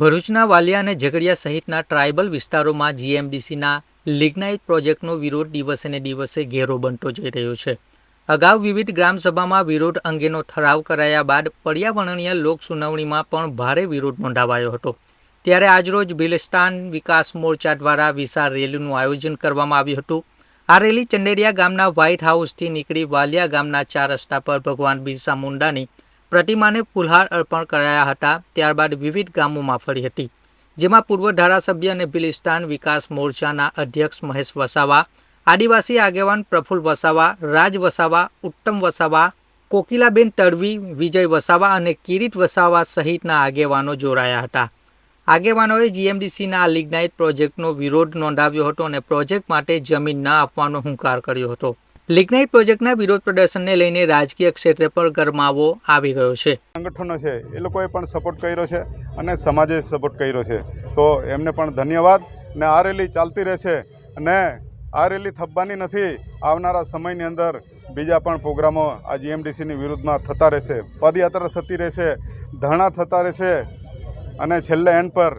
ભરૂચના વાલિયા અને ઝઘડિયા સહિતના ટ્રાઇબલ વિસ્તારોમાં જીએમડીસીના લિગ્નાઇટ પ્રોજેક્ટનો વિરોધ દિવસે દિવસે ઘેરો બનતો જઈ રહ્યો છે. અગાઉ વિવિધ ગ્રામસભામાં વિરોધ અંગેનો ઠરાવ કરાયા બાદ પર્યાવરણીય લોક સુનાવણીમાં પણ ભારે વિરોધ નોંધાવાયો હતો. ત્યારે આજરોજ ભિલસ્તાન વિકાસ મોરચા દ્વારા વિશાળ રેલીનું આયોજન કરવામાં આવ્યું હતું. આ રેલી ચંડેરિયા ગામના વ્હાઇટ હાઉસથી નીકળી વાલિયા ગામના ચાર રસ્તા પર ભગવાન બિરસા મુંડાની પ્રતિમાને ફુલહાર અર્પણ કરાયા હતા, ત્યારબાદ વિવિધ ગામોમાં ફરી હતી. જેમાં પૂર્વ ધારાસભ્ય અને ભિલિસ્તાન વિકાસ મોરચાના અધ્યક્ષ મહેશ વસાવા, આદિવાસી આગેવાન પ્રફુલ વસાવા, રાજ વસાવા, ઉત્તમ વસાવા, કોકિલાબેન તડવી, વિજય વસાવા અને કિરીટ વસાવા સહિતના આગેવાનો જોડાયા હતા. આગેવાનોએ જીએમડીસીના લિગ્નાઇટ પ્રોજેક્ટનો વિરોધ નોંધાવ્યો હતો અને પ્રોજેક્ટ માટે જમીન ન આપવાનો હુંકાર કર્યો હતો. લિગ્નાઇટ પ્રોજેક્ટના વિરોધ પ્રદર્શનને લઈને રાજકીય ક્ષેત્રે પણ ગરમાવો આવી ગયો છે. સંગઠનો છે, એ લોકોએ પણ સપોર્ટ કર્યો છે અને સમાજે સપોર્ટ કર્યો છે. તો એમને પણ ધન્યવાદ ને આ રેલી ચાલતી રહેશે અને આ રેલી થપવાની નથી, આવનારા સમયની અંદર બીજા પણ પ્રોગ્રામો આ જીએમડીસીની વિરુદ્ધમાં થતા રહેશે. પદયાત્રા થતી રહેશે, ધરણા થતા રહેશે અને છેલ્લે એન્ડ પર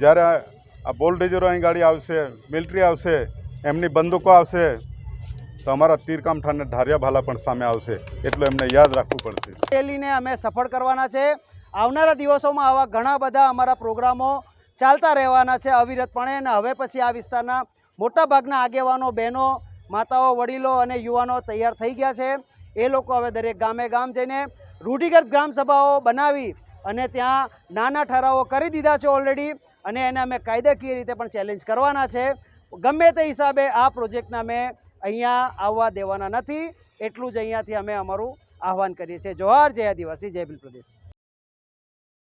જ્યારે આ બોલડેજરો અહીં ગાડી આવશે મિલિટરી આવશે, એમની બંદૂકો આવશે તો અમારા તીરકામ ઠાને ધારિયા ભાલા પણ સામે આવશે, એટલું એમને યાદ રાખવું પડશે. રેલીને અમે સફળ કરવાના છે. આવનારા દિવસોમાં આવા ઘણા બધા અમારા પ્રોગ્રામો ચાલતા રહેવાના છે અવિરતપણે અને હવે પછી આ વિસ્તારના મોટાભાગના આગેવાનો, બહેનો, માતાઓ, વડીલો અને યુવાનો તૈયાર થઈ ગયા છે. એ લોકો હવે દરેક ગામે ગામ જઈને રૂઢિગત ગ્રામ સભાઓ બનાવી અને ત્યાં નાના ઠરાવો કરી દીધા છે ઓલરેડી અને એને અમે કાયદાકીય રીતે પણ ચેલેન્જ કરવાના છે. ગમે તે હિસાબે આ પ્રોજેક્ટના અમે અહીંયા આવવા દેવાના નથી. એટલું જ અહીંયાથી અમે અમારું આહવાન કરીએ છીએ. જોહાર, જય આદિવાસી, જય બિલ પ્રદેશ.